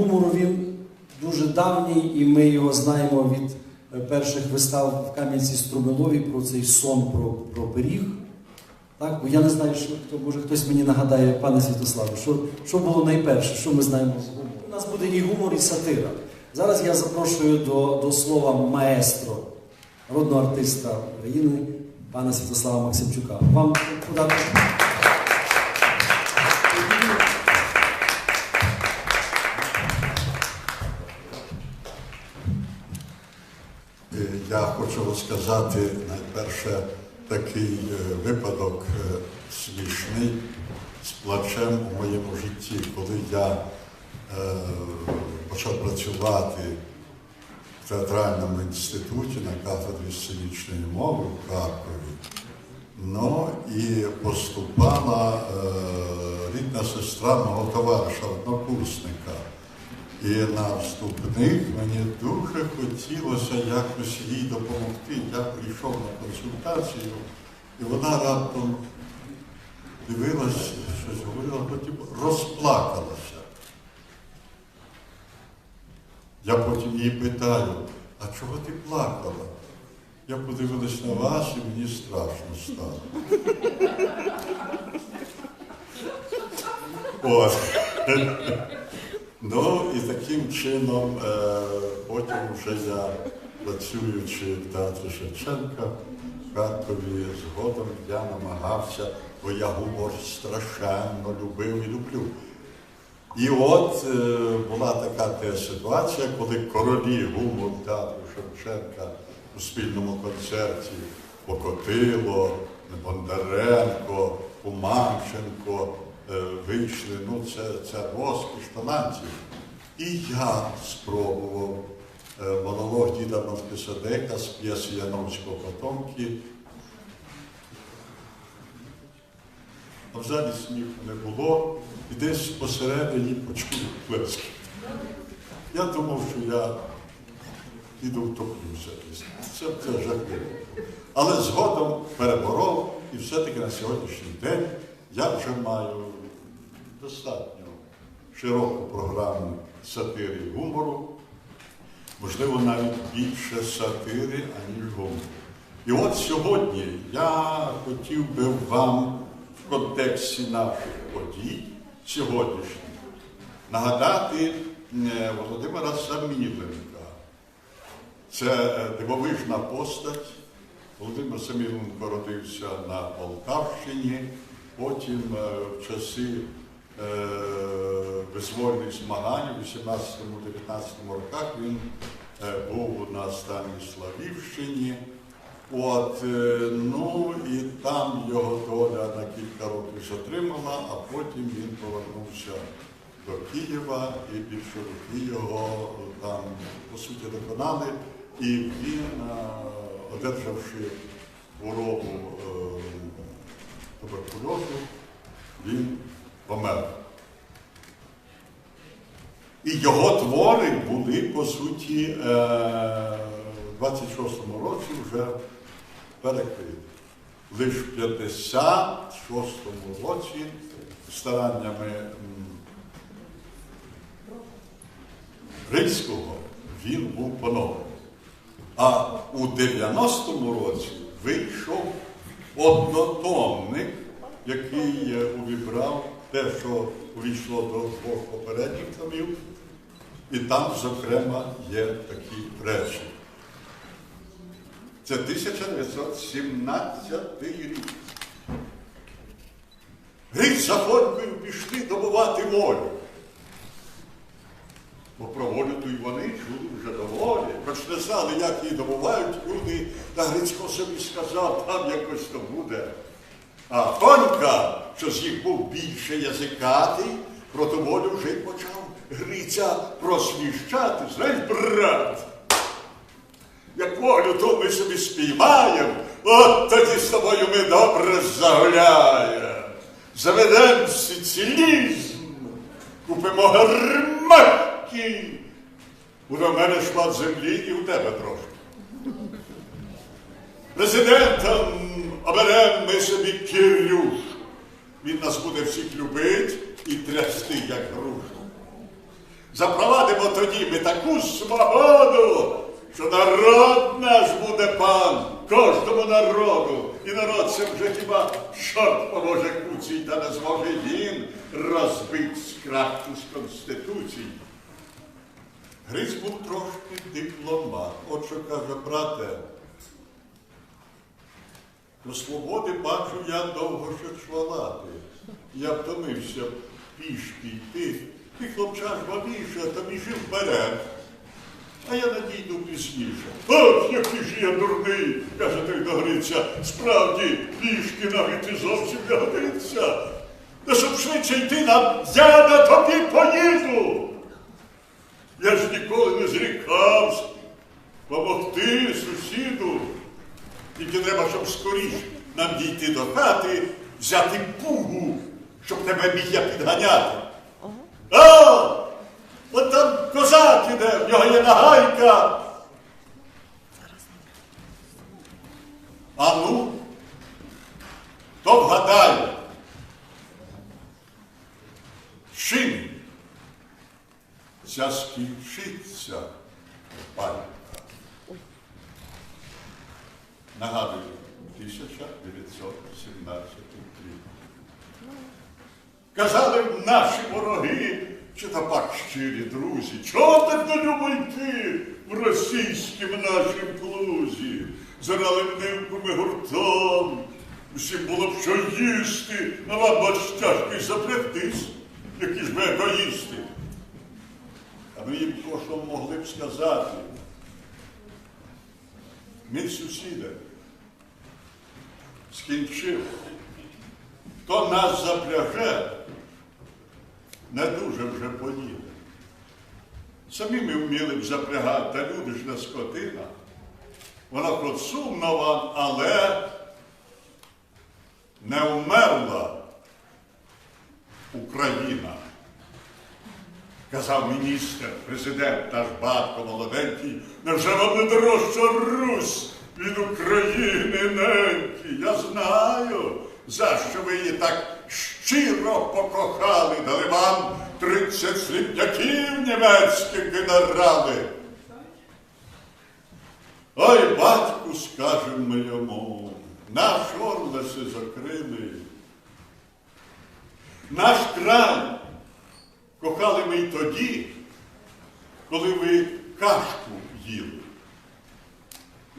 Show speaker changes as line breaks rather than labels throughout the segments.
гумору він дуже давній, і ми його знаємо від е, перших вистав в Кам'янці Струмилові про цей сон про, про пиріг. Так? Бо я не знаю, що хто, може хтось мені нагадає, пане Святославе, що, що було найперше, що ми знаємо з гумору. У нас буде і гумор, і сатира. Зараз я запрошую до, до слова маестро, народного артиста України, пана Святослава Максимчука. Вам подати.
Я хочу розказати найперше такий е, випадок е, смішний з плачем у моєму житті, коли я е, почав працювати в театральному інституті на кафедрі сценічної мови в Харкові. Ну і поступала рідна сестра мого товариша, однокурсника. І на вступних мені дуже хотілося якось їй допомогти. Я прийшов на консультацію, і вона раптом дивилась, щось говорила, потім розплакалася. Я потім її питаю, а чого ти плакала? Я подивилась на вас і мені страшно стало. От. Ну і таким чином, е, потім вже я, працюючи в театрі Шевченка в Харкові, згодом я намагався, бо я гумор страшенно любив і люблю. І от е, була така теж ситуація, коли королі гумору театру Шевченка у спільному концерті Покотило, Бондаренко, Уманченко е, вийшли. Ну, це, це розкіш талантів. І я спробував е, монолог діда Мелкиседека з п'єси Яновського потомки. А в залі сміху не було, і десь посередині почув плески. Я думав, що я піду втоплюся. Це, це жахливо. Але згодом переборов, і все-таки на сьогоднішній день я вже маю достатньо широку програму сатири і гумору, можливо, навіть більше сатири, аніж гумору. І от сьогодні я хотів би вам в контексті наших подій сьогоднішніх нагадати е, Володимира Саміленка. Це е, дивовижна постать. Володимир Саміленко родився на Полтавщині, потім е, в часи е, визвольних змагань у 18-19 роках він е, був на Станіславівщині. От, е, ну і там його доля на кілька років затримала, а потім він повернувся до Києва і більшовики його там по суті доконали. І він, е, одержавши хворобу туберкульозу, він помер. І його твори були, по суті, е, в 26-му році вже перекриті. Лише в 56-му році стараннями Рильського він був поновлений. А у 90-му році вийшов однотомник, який увібрав те, що увійшло до двох попередніх томів, і там, зокрема, є такі речі. Це 1917 рік. Гріх за фонькою пішли добувати волю. Бо про волю то й вони чули вже доволі. Хоч не знали, як її добувають люди, та Грицько собі сказав, там якось то буде. А Фонька, що з їх був більше язикатий, про ту волю вже й почав Гриця просвіщати. Знаєш, брат, як волю то ми собі спіймаємо, от тоді з тобою ми добре загуляємо. Заведемо сицилізм, купимо гарматки. Буде в мене шмат землі і у тебе трошки. Президентом оберемо ми собі Кирюш. Він нас буде всіх любити і трясти, як грушу. Запровадимо тоді ми таку свободу, що народ наш буде пан, кожному народу. І народ це вже хіба чорт поможе куцій, та не зможе він розбити скрахту з Конституції. Гриць був трошки дипломат. От що каже, брате, до свободи бачу я довго ще чвалати. Я втомився пішки йти. Ти хлопчак бабіше, та біжи вперед. А я надійду пізніше. Ох, який ж я дурний, каже той до Гриця. Справді, пішки навіть і зовсім не годиться. Та щоб швидше йти нам, я на тобі поїду. Я ж ніколи не зрікався помогти сусіду. Тільки треба, щоб скоріш нам дійти до хати, взяти пугу, щоб тебе міг я підганяти. А! От там козак іде, в нього є нагайка. А ну, то вгадай. Чим ця скінчиться Нагадую, 1917 рік. Казали наші вороги, чи та пак щирі друзі, чого так не любо йти в російськім нашім клузі? Зарали нивками гуртом, усім було б що їсти, а вам бач тяжко й запрягтись, які ж ви егоїсти. А ми їм кожному могли б сказати, Мій сусіде скінчив, хто нас запряже, не дуже вже поїде. Самі ми вміли б запрягати, та люди ж не скотина. Вона хоч сумно вам, але не вмерла Україна. Казав міністр, президент, наш батько молоденький, не дорожча Русь від України неньки? Я знаю, за що ви її так щиро покохали, дали вам тридцять сліпняків німецьких генерали. Ой, батьку, скажем ми йому, наш орлеси закрили, наш край Кохали ми й тоді, коли ви кашку їли.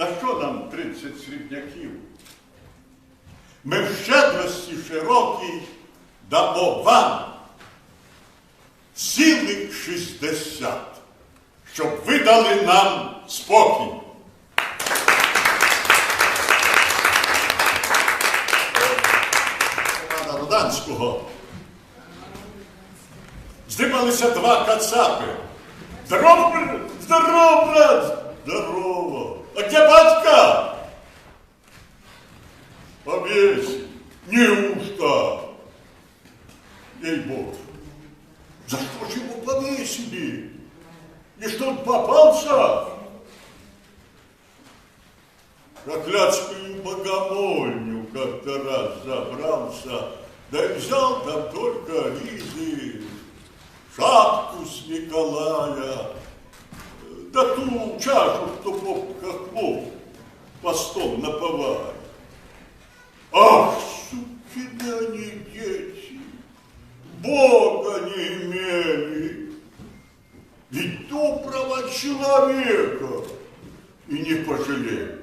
На що нам 30 срібняків? Ми в щедрості широкій дамо вам цілих 60, щоб ви дали нам спокій. Пана Руданського здималися два кацапи. Здоров, брат! Здоров, брат! Здорово! А где батька? Повесь! Неужто? Ей-бог! За что же его повесили? И что он попался? Проклятскую богомольню как-то раз забрался, да и взял там только ризы, шапку с Николая, да ту чашу, что поп хохлов постом наповали. Ах, сукины они дети, Бога не имели, ведь доброго человека и не пожалели.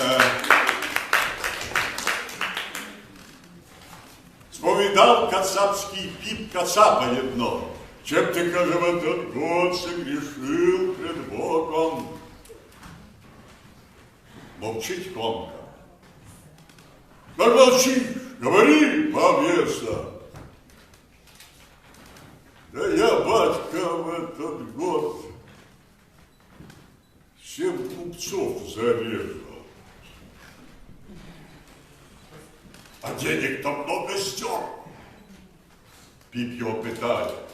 Е, Сповідав кацапський піп кацапа одного. Чем ты, каже, в этот год согрешил пред Богом? Молчить Комка. Как молчишь? Говори, повеса. Да я, батька, в этот год семь купцов зарезал. А денег-то много стер. Пип его питает.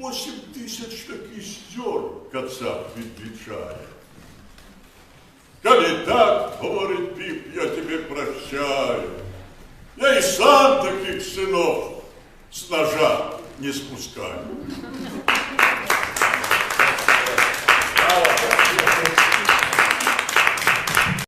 Восемь тисяч таких стер, кацап відвічає. Коли так, говорить Піп, я тебе прощаю. Я і сам таких синов с ножа не спускаю.